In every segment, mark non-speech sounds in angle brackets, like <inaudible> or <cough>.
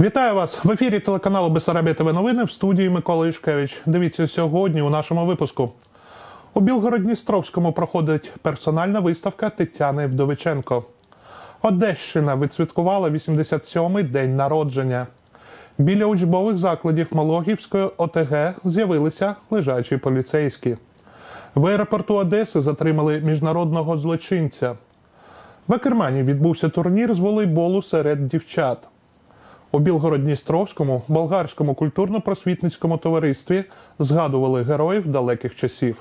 Вітаю вас в ефірі телеканалу Бесарабія ТВ новини в студії Микола Юшкевич. Дивіться сьогодні у нашому випуску. У Білгород-Дністровському проходить персональна виставка Тетяни Вдовиченко. Одещина відсвяткувала 87-й день народження. Біля учбових закладів Малогівської ОТГ з'явилися лежачі поліцейські. В аеропорту Одеси затримали міжнародного злочинця. В Акермані відбувся турнір з волейболу серед дівчат. У Білгород-Дністровському болгарському культурно-просвітницькому товаристві згадували героїв далеких часів.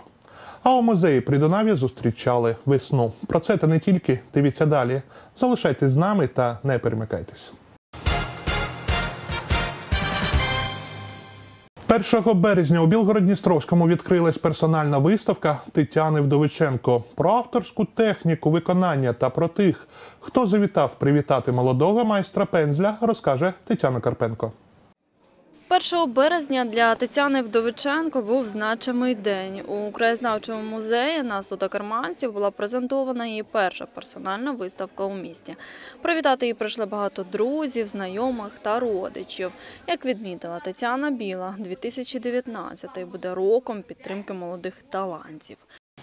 А у музеї Придонав'я зустрічали весну. Про це та не тільки дивіться далі. Залишайтесь з нами та не перемикайтесь. 1 березня у Білгород-Дністровському відкрилась персональна виставка Тетяни Вдовиченко про авторську техніку виконання та про тих, хто завітав привітати молодого майстра пензля, розкаже Тетяна Карпенко. 1 березня для Тетяни Вдовиченко був значимий день. У краєзнавчому музеї на Судокарманців була презентована її перша персональна виставка у місті. Привітати її прийшли багато друзів, знайомих та родичів. Як відмітила Тетяна Біла, 2019 буде роком підтримки молодих талантів.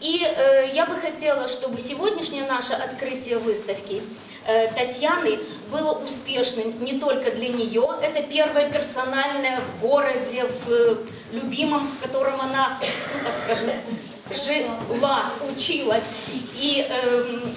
И э, я бы хотела, чтобы сегодняшнее наше открытие выставки э, Татьяны было успешным не только для нее, это первое персональное в городе, в э, любимом, в котором она, ну так скажем, жила, училась. И эм,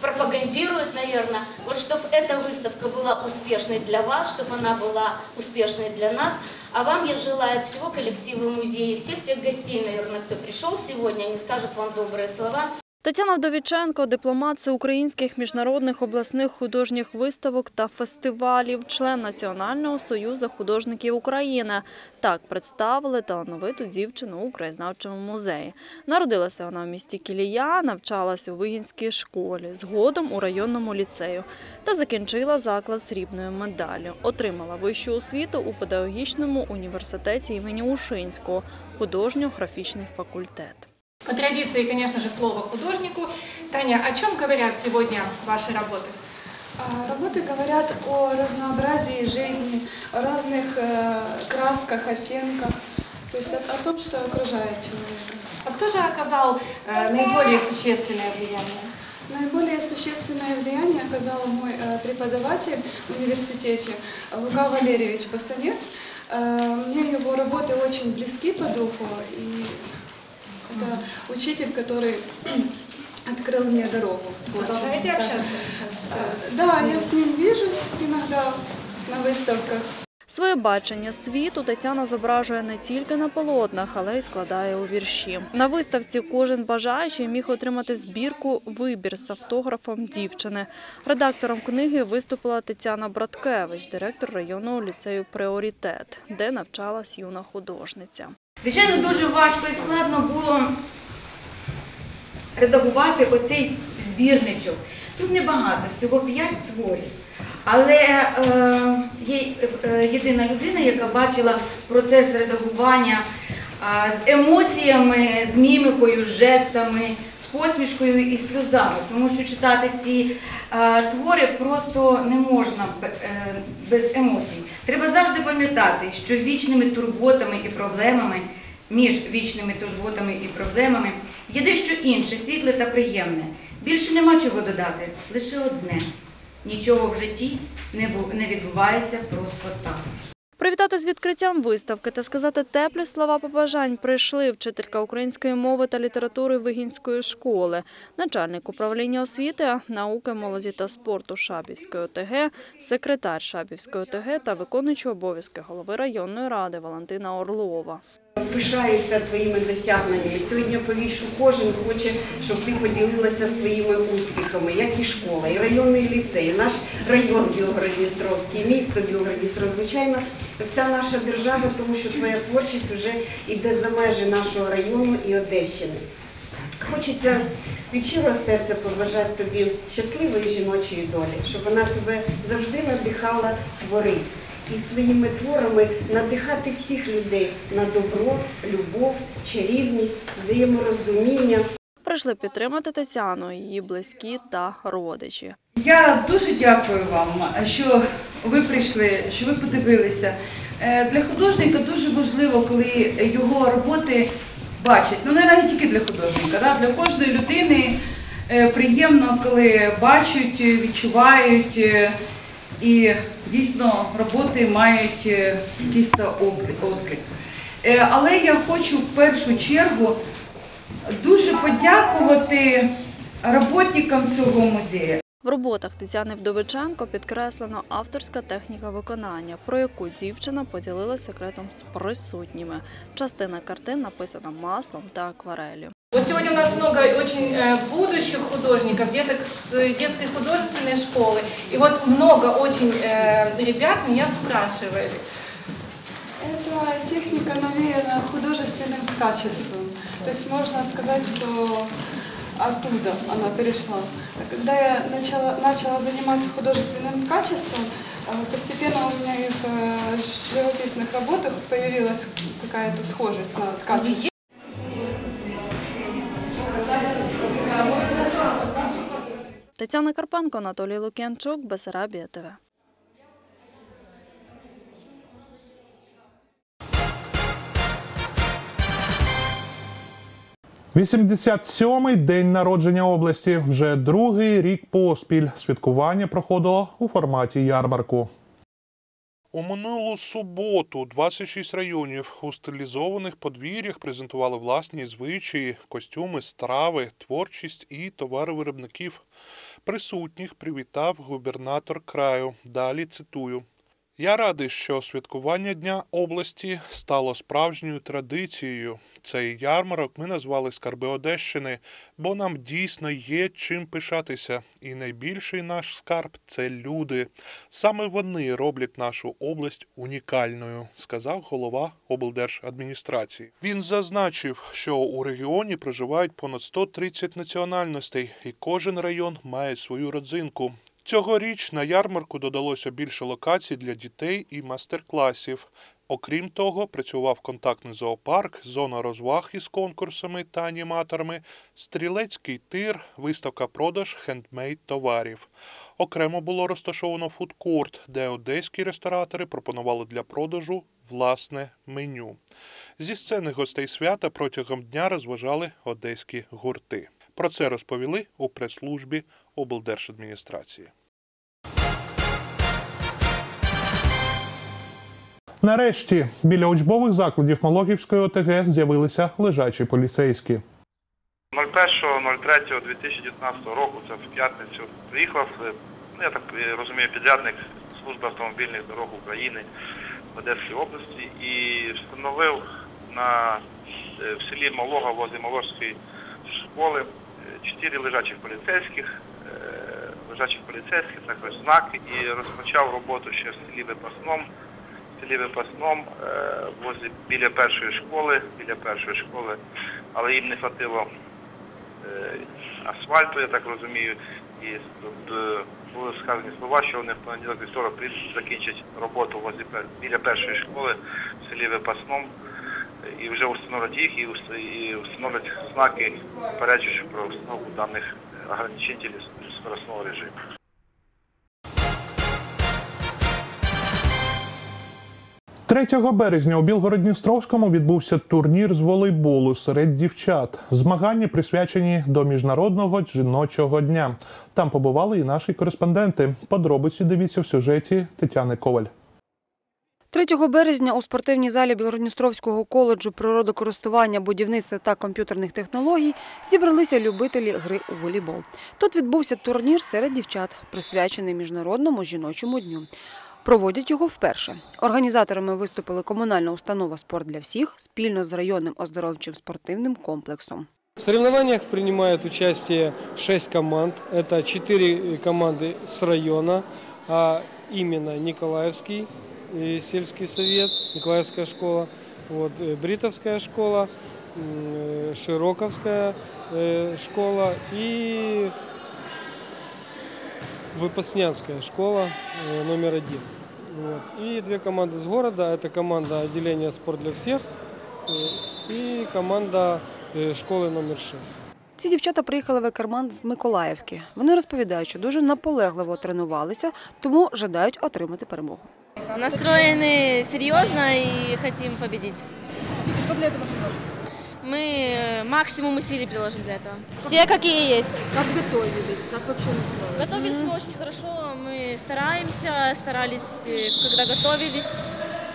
пропагандирует, наверное, вот чтобы эта выставка была успешной для вас, чтобы она была успешной для нас. А вам я желаю всего коллектива музея, всех тех гостей, наверное, кто пришел сегодня, они скажут вам добрые слова. Тетяна Вдовіченко – дипломат всеукраїнських міжнародних обласних художніх виставок та фестивалів, член Національного союзу художників України. Так представили талановиту дівчину у краєзнавчому музеї. Народилася вона в місті Кілія, навчалася у Вигінській школі, згодом у районному ліцею та закінчила заклад срібною медаллю. Отримала вищу освіту у педагогічному університеті імені Ушинського, художньо-графічний факультет. По традиции, конечно же, слово художнику. Таня, о чем говорят сегодня ваши работы? А, Работы говорят о разнообразии жизни, о разных э, красках, оттенках, то есть о, о том, что окружает человека. А кто же оказал э, наиболее существенное влияние? Наиболее существенное влияние оказал мой э, преподаватель в университете Лука Валерьевич Басанец. Э, Мне его работы очень близки по духу, и это учитель, который <clears throat> открыл мне дорогу. в творчестве. Продолжаете Да. общаться сейчас Э, с- с Да, ним? я с ним вижусь иногда на выставках. Своє бачення світу Тетяна зображує не тільки на полотнах, але й складає у вірші. На виставці кожен бажаючий міг отримати збірку Вибір з автографом дівчини. Редактором книги виступила Тетяна Браткевич, директор районного ліцею Пріоритет, де навчалась юна художниця. Звичайно, дуже важко і складно було редагувати оцей збірничок. Тут небагато, всього п'ять творів. Але е, є е, єдина людина, яка бачила процес редагування з емоціями, з мімикою, з жестами, посмішкою і сльозами. Тому що читати ці е, твори просто не можна е, без емоцій. Треба завжди пам'ятати, що вічними турботами і проблемами, між вічними турботами і проблемами є дещо інше, світле та приємне. Більше нема чого додати, лише одне. Нічого в житті не відбувається просто так. Привітати з відкриттям виставки та сказати теплі слова побажань прийшли вчителька української мови та літератури Вигінської школи, начальник управління освіти, науки, молоді та спорту Шабівської ОТГ, секретар Шабівської ОТГ та виконуючий обов'язки голови районної ради Валентина Орлова. Пишаюся твоїми досягненнями. Сьогодні повішу, кожен хоче, щоб ти поділилася своїми успіхами, як і школа, і районний ліцей, і наш район Білгород-Дністровський, місто Білгород-Дністровський. Звичайно, вся наша держава, тому що твоя творчість вже йде за межі нашого району і Одещини. Хочеться від щирого серця побажати тобі щасливої жіночої долі, щоб вона тебе завжди надихала творити і своїми творами надихати всіх людей на добро, любов, чарівність, взаєморозуміння. Прийшли підтримати Тетяну, її близькі та родичі. Я дуже дякую вам, що ви прийшли, що ви подивилися. Е, Для художника дуже важливо, коли його роботи бачать. Ну, не навіть тільки для художника, да? для кожної людини е, приємно, коли бачать, е, відчувають. І дійсно роботи мають е, якийсь відклик. Е, Але я хочу в першу чергу дуже подякувати роботникам цього музею. В роботах Тетяни Вдовиченко підкреслено авторська техніка виконання, про яку дівчина поділилася секретом з присутніми. Частина картин написана маслом та аквареллю. Вот сегодня у нас много очень э, будущих художников, деток с детской художественной школы. И вот много очень э, ребят меня спрашивали. Эта техника навеяна художественным качеством. То есть можно сказать, что оттуда она перешла. Когда я начала, начала заниматься художественным качеством, э, постепенно у меня и в живописных работах появилась какая-то схожесть на качество. Тетяна Карпенко, Анатолій Лук'янчук, Бесарабія ТВ. 87-й день народження області. Вже другий рік поспіль. Святкування проходило у форматі ярмарку. У минулу суботу 26 районів у стилізованих подвір'ях презентували власні звичаї, костюми, страви, творчість і товари виробників. Присутніх привітав губернатор краю. Далі цитую. Я радий, що святкування Дня області стало справжньою традицією. Цей ярмарок ми назвали Скарби Одещини, бо нам дійсно є чим пишатися. І найбільший наш скарб це люди. Саме вони роблять нашу область унікальною, сказав голова облдержадміністрації. Він зазначив, що у регіоні проживають понад 130 національностей, і кожен район має свою родзинку. Цьогоріч на ярмарку додалося більше локацій для дітей і мастер-класів. Окрім того, працював контактний зоопарк, зона розваг із конкурсами та аніматорами, стрілецький тир, виставка продаж хендмейд товарів. Окремо було розташовано фудкорт, де одеські ресторатори пропонували для продажу власне меню. Зі сцени гостей свята протягом дня розважали одеські гурти. Про це розповіли у прес-службі облдержадміністрації. Нарешті біля учбових закладів Малогівської ОТГ з'явилися лежачі поліцейські. 01.03.2019 року, це в п'ятницю, приїхав, е, ну, я так е, розумію, підрядник Служби автомобільних дорог України в Одеській області і встановив на, е, в селі Малога возле Маложської школи чотири лежачих поліцейських, е, лежачих поліцейських, також знак, і розпочав роботу ще в селі Випасном, в селі Випасном, е, возле, біля першої школи, біля першої школи, але їм не хватило е, асфальту, я так розумію, і були сказані слова, що вони в понеділок вівторок закінчать роботу возле, біля першої школи в селі Випасном і вже встановлять їх і встановлять знаки, попереджуючи про установку даних ограничителів скоростного режиму. – 3 березня у Білгород-Дністровському відбувся турнір з волейболу серед дівчат. Змагання присвячені до міжнародного жіночого дня. Там побували і наші кореспонденти. Подробиці дивіться в сюжеті Тетяни Коваль. 3 березня у спортивній залі Білгородністровського коледжу природокористування, будівництва та комп'ютерних технологій зібралися любителі гри у волейбол. Тут відбувся турнір серед дівчат, присвячений Міжнародному жіночому дню. Проводять його вперше. Організаторами виступили комунальна установа «Спорт для всіх» спільно з районним оздоровчим спортивним комплексом. В соревнованиях принимают участие 6 команд. Это 4 команды с района, а именно Николаевский э, сельский совет, Николаевская школа, вот, э, Бритовская школа, м, э, Широковская э, школа и Выпаснянская школа э, номер один. Вот. И две команды с города. Это команда отделения «Спорт для всех» э, и команда э, школы номер 6. Ці дівчата приїхали в Екерман з Миколаївки. Вони розповідають, що дуже наполегливо тренувалися, тому жадають отримати перемогу. Настроены серьезно и хотим победить. Що для цього Мы э, максимум усилий приложим для этого. Все какие есть. Як готовились? Як взагалі настроїли? Готовились мы очень хорошо. Мы стараемся, старались, э, когда готовились.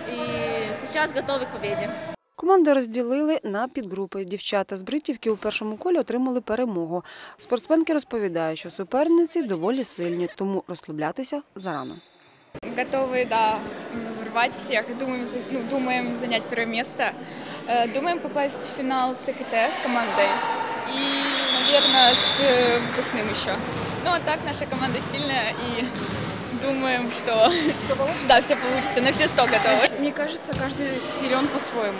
И сейчас готовы к победе. Команди розділили на підгрупи. Дівчата з Бритівки у першому колі отримали перемогу. Спортсменки розповідають, що суперниці доволі сильні, тому розслаблятися зарано. Готовы, да, рвать всех. Думаем, ну, думаем занять первое место. Э, Думаем попасть в финал с ХТ с командой. И, наверное, с э, выпускным еще. Ну, а так наша команда сильная и думаем, что да, все получится, на все сто готовы. Мне кажется, каждый силен по-своему.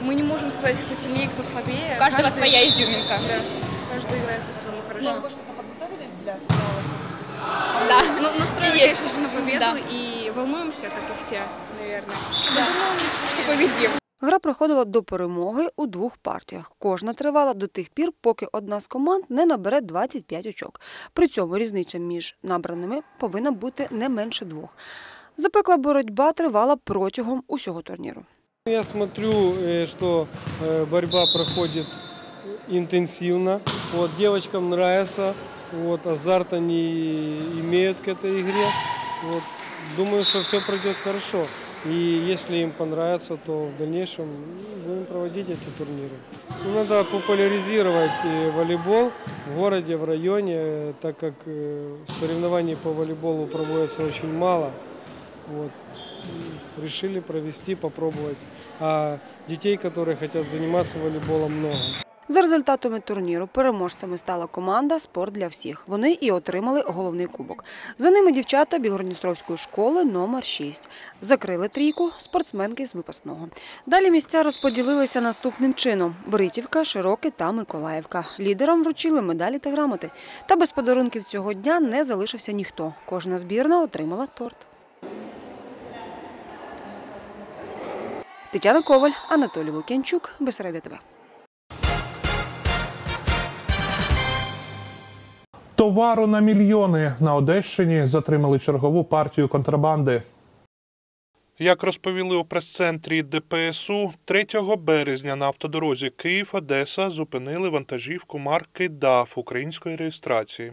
Мы не можем сказать, кто сильнее, кто слабее. У каждого своя изюминка. Да. Каждый играет по-своему хорошо. Да. Ну, настроены, Есть. конечно же, на победу Да. и волнуемся, как и все, наверное. Да. Что победим. Гра проходила до перемоги у двох партіях. Кожна тривала до тих пір, поки одна з команд не набере 25 очок. При цьому різниця між набраними повинна бути не менше двох. Запекла боротьба тривала протягом усього турніру. Я смотрю, э, что э, борьба проходит интенсивно. Вот, девочкам нравится, Вот, азарт они имеют к этой игре. Вот, думаю, что все пройдет хорошо. И если им понравится, то в дальнейшем ну, будем проводить эти турниры. Ну, надо популяризировать э, волейбол в городе, в районе, так как э, соревнований по волейболу проводится очень мало. Вот. Решили провести, попробовать. А детей, которые хотят заниматься волейболом, много. За результатами турніру переможцями стала команда Спорт для всіх. Вони і отримали головний кубок. За ними дівчата Білгородністровської школи номер 6 Закрили трійку спортсменки з випускного. Далі місця розподілилися наступним чином: Бритівка, Широке та Миколаївка. Лідерам вручили медалі та грамоти. Та без подарунків цього дня не залишився ніхто. Кожна збірна отримала торт. Тетяна Коваль, Анатолій Лук'янчук, Бесарабія ТВ. Товару на мільйони на Одещині затримали чергову партію контрабанди. Як розповіли у прес-центрі ДПСУ, 3 березня на автодорозі Київ-Одеса зупинили вантажівку марки ДАФ української реєстрації.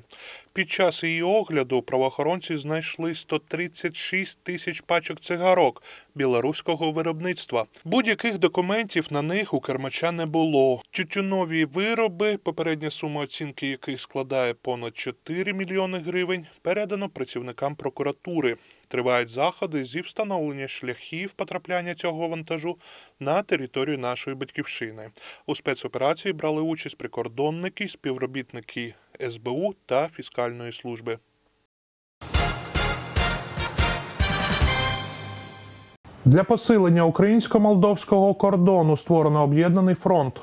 Під час її огляду правоохоронці знайшли 136 тисяч пачок цигарок білоруського виробництва. Будь-яких документів на них у кермача не було. Тютюнові вироби, попередня сума оцінки яких складає понад 4 мільйони гривень, передано працівникам прокуратури. Тривають заходи зі встановлення шляхів потрапляння цього вантажу на територію нашої батьківщини. У спецоперації брали участь прикордонники, співробітники СБУ та фіскальної служби. Для посилення українсько-молдовського кордону створено об'єднаний фронт.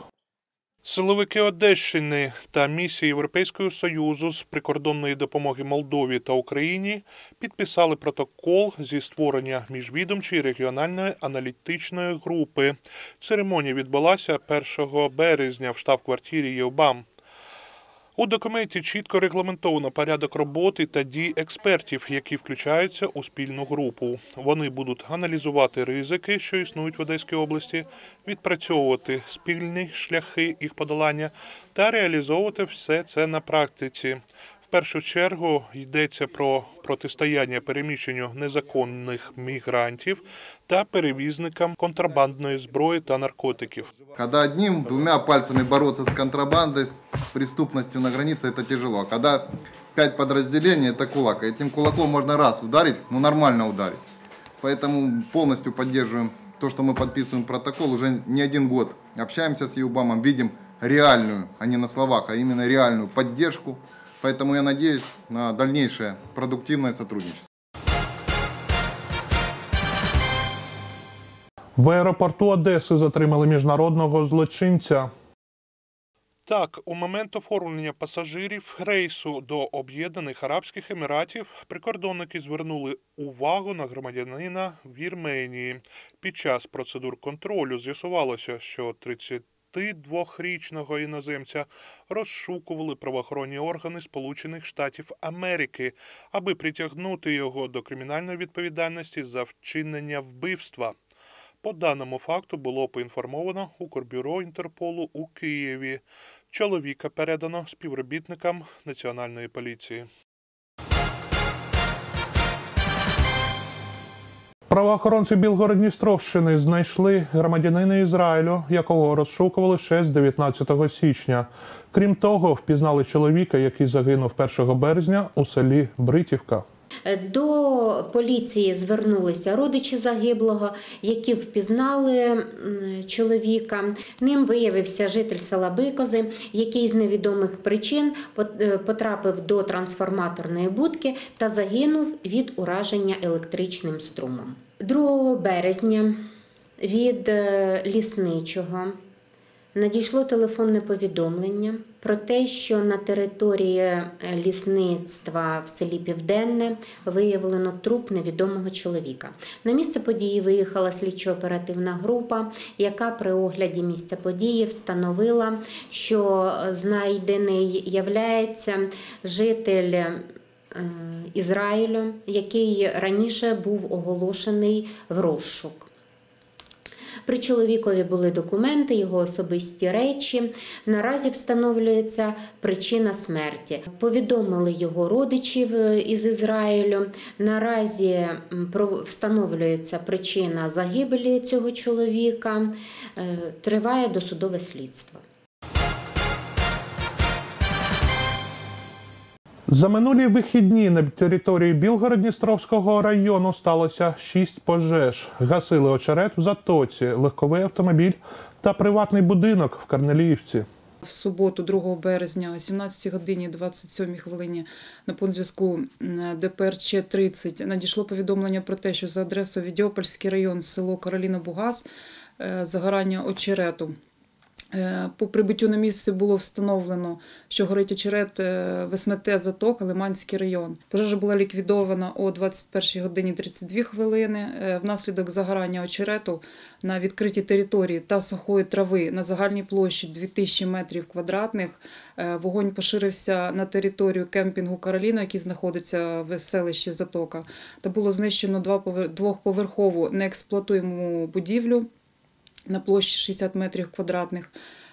Силовики Одещини та місії Європейського союзу з прикордонної допомоги Молдові та Україні підписали протокол зі створення міжвідомчої регіональної аналітичної групи. Церемонія відбулася 1 березня в штаб-квартирі ЄВБАМ. У документі чітко регламентовано порядок роботи та дій експертів, які включаються у спільну групу. Вони будуть аналізувати ризики, що існують в Одеській області, відпрацьовувати спільні шляхи їх подолання та реалізовувати все це на практиці. В першу чергу йдеться про протистояння переміщенню незаконних мігрантів та перевізникам контрабандної зброї та наркотиків. Когда одним, двумя пальцами бороться с контрабандой, с преступностью на границе, это тяжело. А когда пять подразделений, это кулак. Этим кулаком можно раз ударить, ну нормально ударить. Поэтому полностью поддерживаем то, что мы подписываем протокол. Уже не один год общаемся с ЮБАМом, видим реальную, а не на словах, а именно реальную поддержку. Поэтому я надеюсь на дальнейшее продуктивное сотрудничество. В аеропорту Одеси затримали міжнародного злочинця. Так, у момент оформлення пасажирів рейсу до Об'єднаних Арабських Еміратів прикордонники звернули увагу на громадянина Вірменії. Під час процедур контролю з'ясувалося, що 22-річного іноземця розшукували правоохоронні органи Сполучених Штатів Америки, аби притягнути його до кримінальної відповідальності за вчинення вбивства. По даному факту було поінформовано Укрбюро Інтерполу у Києві. Чоловіка передано співробітникам Національної поліції. Правоохоронці Білгород-Дністровщини знайшли громадянина Ізраїлю, якого розшукували ще з 19 січня. Крім того, впізнали чоловіка, який загинув 1 березня у селі Бритівка. До поліції звернулися родичі загиблого, які впізнали чоловіка. Ним виявився житель села Бикози, який з невідомих причин е, потрапив до трансформаторної будки та загинув від ураження електричним струмом. 2 березня від е, лісничого надійшло телефонне повідомлення про те, що на території е, лісництва в селі Південне виявлено труп невідомого чоловіка. На місце події виїхала слідчо-оперативна група, яка при огляді місця події встановила, що знайдений являється житель. Е, Ізраїлю, який раніше був оголошений в розшук. При чоловікові були документи, його особисті речі. Наразі встановлюється причина смерті. Повідомили його родичів із Ізраїлю. Наразі встановлюється причина загибелі цього чоловіка. Е, Триває досудове слідство. За минулі вихідні на території Білгород-Дністровського району сталося шість пожеж. Гасили очерет в Затоці, легковий автомобіль та приватний будинок в Карнеліївці. В суботу, 2 березня, о 17 годині 27 хвилині на пункт зв'язку ДПРЧ 30 надійшло повідомлення про те, що за адресою Відьопольський район, село Кароліна Бугас, е, загорання очерету. Е, По прибуттю на місце було встановлено, що горить очерет е, в СМТ Затока, Лиманський район. Пожежа була ліквідована о 21 годині 32 хвилини. Е, Внаслідок загорання очерету на відкритій території та сухої трави на загальній площі 2000 метрів квадратних. Вогонь поширився на територію кемпінгу Кароліна, який знаходиться в селищі Затока. Та було знищено двохповерхову неексплуатуєму будівлю на площі 60 метрів квадратних.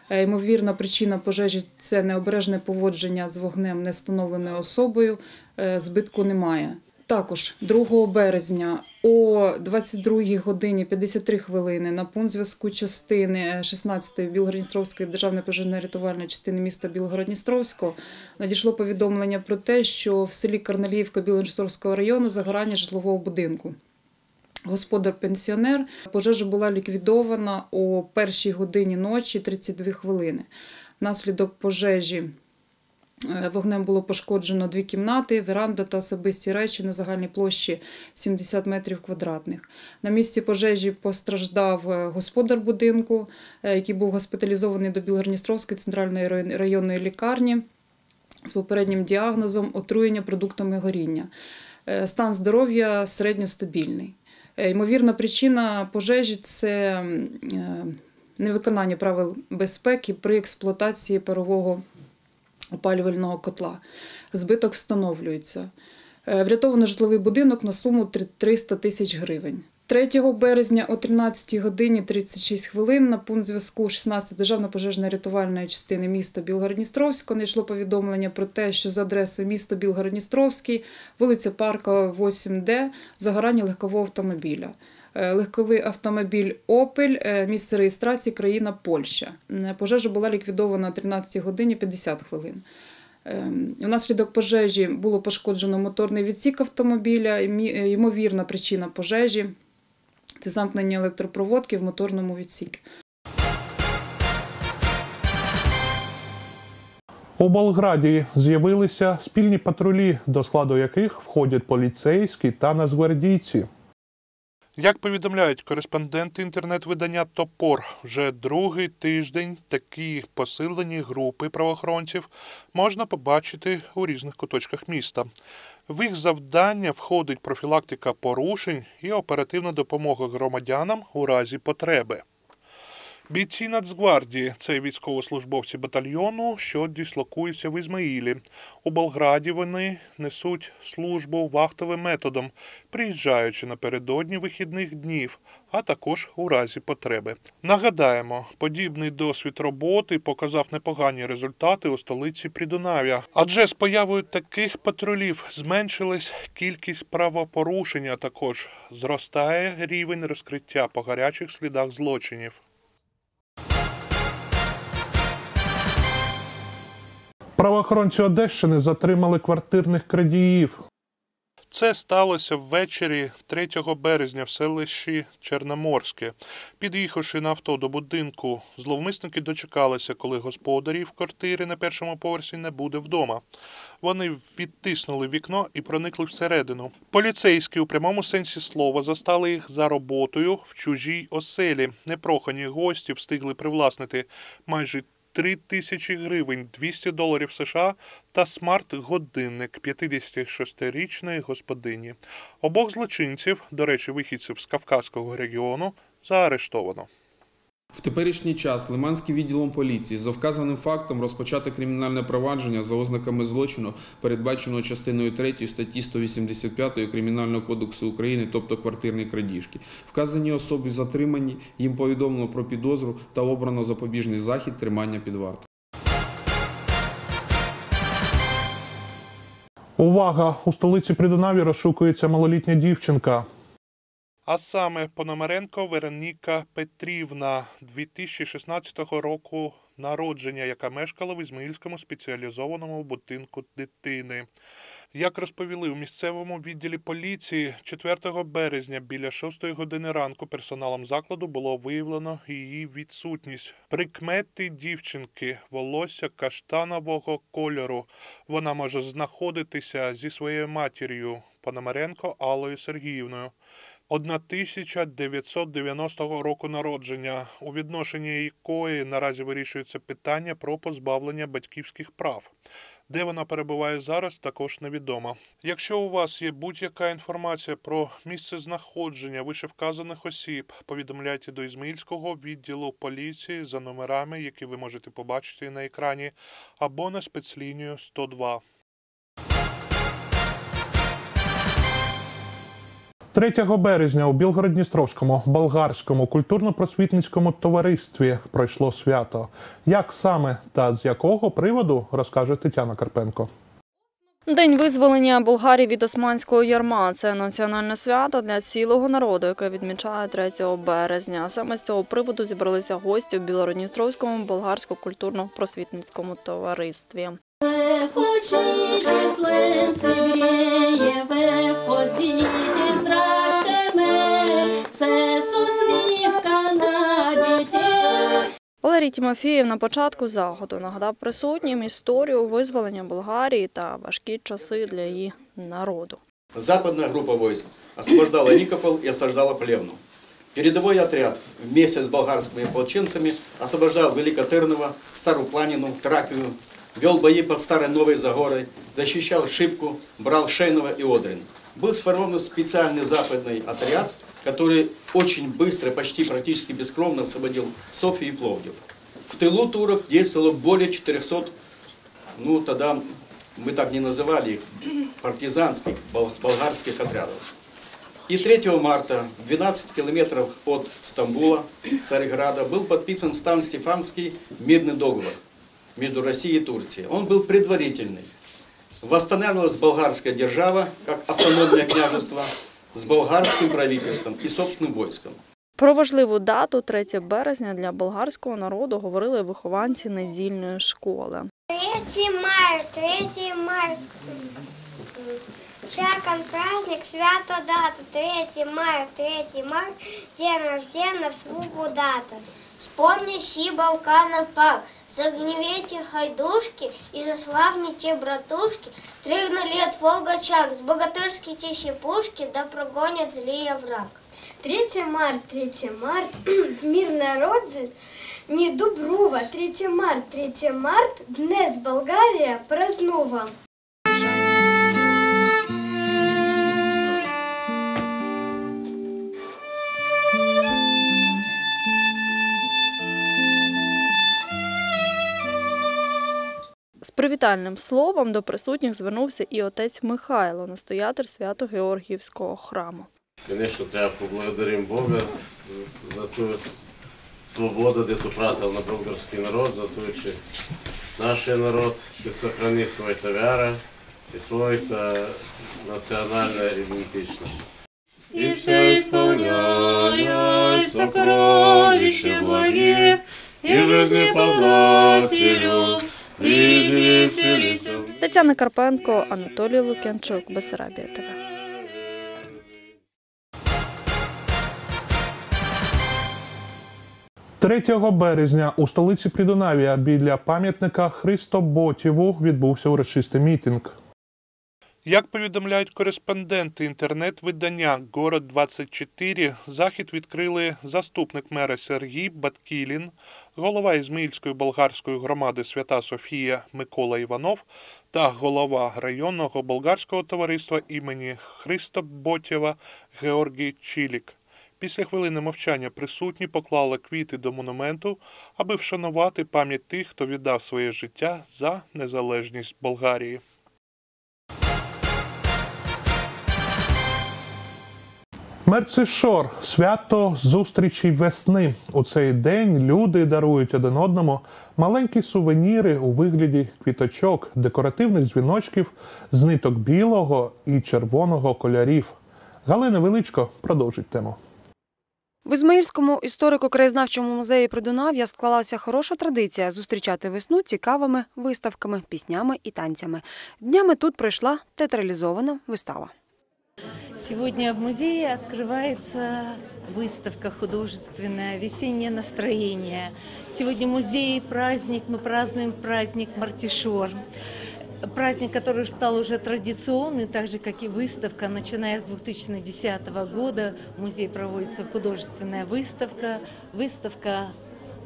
Е, Ймовірна причина пожежі це необережне поводження з вогнем нестановленою особою. Е, Збитку немає. Також 2 березня о 22 годині 53 хвилини на пункт зв'язку частини 16 Білгородністровської державної пожежно-рятувальної частини міста Білгородністровського надійшло повідомлення про те, що в селі Карналіївка Білгородністровського району загорання житлового будинку. Господар-пенсіонер. Пожежа була ліквідована о першій годині ночі 32 хвилини. Внаслідок пожежі е, вогнем було пошкоджено дві кімнати, веранда та особисті речі на загальній площі 70 метрів квадратних. На місці пожежі постраждав е, господар будинку, е, який був госпіталізований до Білгородністровської центральної районної лікарні з попереднім діагнозом отруєння продуктами горіння. Стан здоров'я середньостабільний. Е, Ймовірна причина пожежі це е, невиконання правил безпеки при експлуатації парового опалювального котла. Збиток встановлюється. Е, Врятовано житловий будинок на суму 300 тисяч гривень. 3 березня о 13 годині 36 хвилин на пункт зв'язку 16 державно пожежно рятувальної частини міста Білгородністровського надійшло повідомлення про те, що за адресою міста Білгородністровський, вулиця Паркова, 8Д, загорання легкового автомобіля. Е, Легковий автомобіль Опель, е, місце реєстрації країна Польща. Пожежа була ліквідована о 13 годині 50 хвилин. Ем, Внаслідок пожежі було пошкоджено моторний відсік автомобіля. Е, Ймовірна причина пожежі це замкнення електропроводки в моторному відсіку. У Болграді з'явилися спільні патрулі, до складу яких входять поліцейські та нацгвардійці. Як повідомляють кореспонденти інтернет-видання Топор, вже другий тиждень такі посилені групи правоохоронців можна побачити у різних куточках міста. В їх завдання входить профілактика порушень і оперативна допомога громадянам у разі потреби. Бійці Нацгвардії це військовослужбовці батальйону, що дислокуються в Ізмаїлі. У Болграді вони несуть службу вахтовим методом, приїжджаючи напередодні вихідних днів, а також у разі потреби. Нагадаємо, подібний досвід роботи показав непогані результати у столиці Придунав'я, адже з появою таких патрулів зменшилась кількість правопорушень, а також зростає рівень розкриття по гарячих слідах злочинів. Правоохоронці Одещини затримали квартирних крадіїв. Це сталося ввечері 3 березня в селищі Чорноморське. Під'їхавши на авто до будинку, зловмисники дочекалися, коли господарів квартири на першому поверсі не буде вдома. Вони відтиснули вікно і проникли всередину. Поліцейські у прямому сенсі слова застали їх за роботою в чужій оселі. Непрохані гості встигли привласнити майже 3 тисячі гривень, 200 доларів США та смарт-годинник 56-річної господині. Обох злочинців, до речі, вихідців з Кавказького регіону, заарештовано. В теперішній час Лиманським відділом поліції за вказаним фактом розпочати кримінальне провадження за ознаками злочину, передбаченого частиною 3 статті 185 Кримінального кодексу України, тобто квартирні крадіжки. Вказані особи затримані, їм повідомлено про підозру та обрано запобіжний захід тримання під вартою. Увага! У столиці Придунаві розшукується малолітня дівчинка. А саме Пономаренко Вероніка Петрівна 2016 року народження, яка мешкала в Ізмаїльському спеціалізованому будинку дитини. Як розповіли у місцевому відділі поліції, 4 березня біля 6 години ранку персоналом закладу було виявлено її відсутність. Прикмети дівчинки, волосся каштанового кольору. Вона може знаходитися зі своєю матір'ю Пономаренко Аллою Сергіївною. 1990 року народження, у відношенні якої наразі вирішується питання про позбавлення батьківських прав. Де вона перебуває зараз, також невідомо. Якщо у вас є будь-яка інформація про місце знаходження вишевказаних осіб, повідомляйте до Ізмаїльського відділу поліції за номерами, які ви можете побачити на екрані, або на спецлінію 102. 3 березня у Білгород-Дністровському болгарському культурно-просвітницькому товаристві пройшло свято. Як саме та з якого приводу розкаже Тетяна Карпенко. День визволення Болгарії від османського ярма це національне свято для цілого народу, яке відмічає 3 березня. Саме з цього приводу зібралися гості в Білородністровському болгарсько-культурно-просвітницькому товаристві Валерій Тімофєєв на початку заходу нагадав присутнім історію визволення Болгарії та важкі часи для її народу. Западная группа войск освобождала Никополь и осаждала Плевну. Передовой отряд вместе с болгарскими ополченцами освобождал Великотырново, Старую Планину, Тракию, вел бои под Старой Новой Загорой, защищал Шипку, брал Шейново и Одрин. Был сформирован специальный западный отряд, который очень быстро, почти практически бескровно освободил Софию и Пловдив. В тылу турок действовало более 400, ну тогда мы так не называли их, партизанских бол- болгарских отрядов. И 3 марта, 12 километров от Стамбула, Царьграда, был подписан Стан-Стефанский мирный договор между Россией и Турцией. Он был предварительный. Восстанавливалась болгарская держава, как автономное княжество, с болгарским правительством и собственным войском. Про важливу дату 3 березня для болгарського народу говорили вихованці недільної школи. 3 марта, 3 марта. Чакан праздник, свято дата. 3 марта, 3 марта, день рождения, слугу дата. Вспомни си Балкана пак, загневете хайдушки и заславните братушки, Тригна лет Волгачак, с богатырски тихи пушки, да прогонят злые враг. 3 март, 3 март, мир народы, не Дубрува, 3 март, 3 март, Днес Болгария празнува. З привітальним словом до присутніх звернувся і отець Михайло, настоятель Свято-Георгіївського храму. Конечно, треба поблагодарим Бога за ту свободу, де тратил на болгарский народ, за то, что наш народ ще сохранил свой-то вяра и свой-то национальная идентичность. И все исполняя сокровища благие, и жизни подателю. Тетяна Карпенко, Анатолій Лук'янчук, Бесарабія ТВ. 3 березня у столиці Придунавія біля пам'ятника Христоботіву відбувся урочистий мітинг. Як повідомляють кореспонденти інтернет-видання Город 24 захід відкрили заступник мера Сергій Баткілін, голова Ізмаїльської болгарської громади Свята Софія Микола Іванов та голова районного болгарського товариства імені Христоботєва Георгій Чілік. Після хвилини мовчання присутні поклали квіти до монументу, аби вшанувати пам'ять тих, хто віддав своє життя за незалежність Болгарії. Мерцишор свято зустрічі весни. У цей день люди дарують один одному маленькі сувеніри у вигляді квіточок, декоративних дзвіночків з ниток білого і червоного кольорів. Галина Величко продовжить тему. В Ізмаїльському історико-краєзнавчому музеї Придунав'я склалася хороша традиція зустрічати весну цікавими виставками, піснями і танцями. Днями тут пройшла театралізована вистава. Сегодня в музее открывается выставка художественная «Весеннее настроение». Сегодня музей праздник, мы празднуем праздник Мартишор. Праздник, который стал уже традиционный, так же, как и выставка. Начиная с 2010 года в музее проводится художественная выставка. Выставка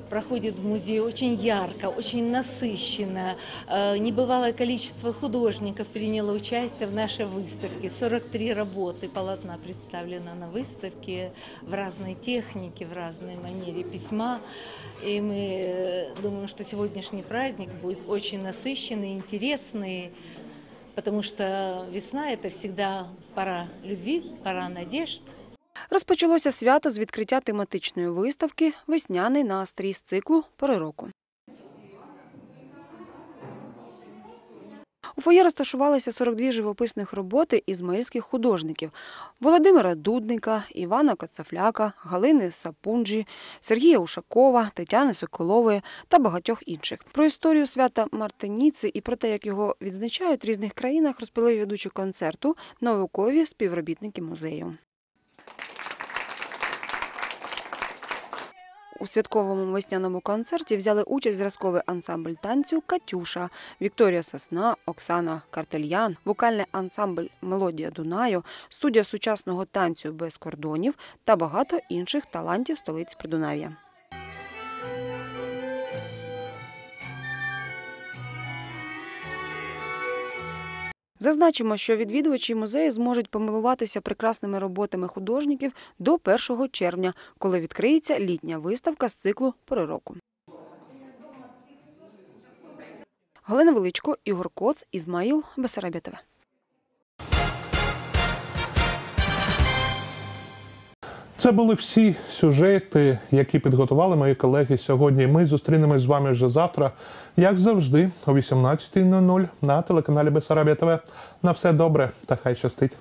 проходит в музее очень ярко, очень насыщенно. Э, Небывалое количество художников приняло участие в нашей выставке. 43 работы полотна представлено на выставке в разной технике, в разной манере письма. И мы э, думаем, что сегодняшний праздник будет очень насыщенный, интересный, потому что весна – это всегда пора любви, пора надежд – Розпочалося свято з відкриття тематичної виставки Весняний настрій з циклу Пори року. У фоє розташувалися 42 живописних роботи ізмаїльських художників Володимира Дудника, Івана Коцафляка, Галини Сапунджі, Сергія Ушакова, Тетяни Соколової та багатьох інших. Про історію свята Мартиніци і про те, як його відзначають в різних країнах, розповіли ведучі концерту наукові співробітники музею. У святковому весняному концерті взяли участь зразковий ансамбль танцю Катюша, Вікторія Сосна, Оксана Картельян, вокальний ансамбль Мелодія Дунаю, студія сучасного танцю без кордонів та багато інших талантів столиць Придунав'я. Зазначимо, що відвідувачі музею зможуть помилуватися прекрасними роботами художників до 1 червня, коли відкриється літня виставка з циклу «Пори року». Галина Величко, Ігор Коц, Ізмаїл, Бесарабія Це були всі сюжети, які підготували мої колеги сьогодні. Ми зустрінемось з вами вже завтра, як завжди, о 18.00 на телеканалі Бесарабія ТВ. На все добре та хай щастить.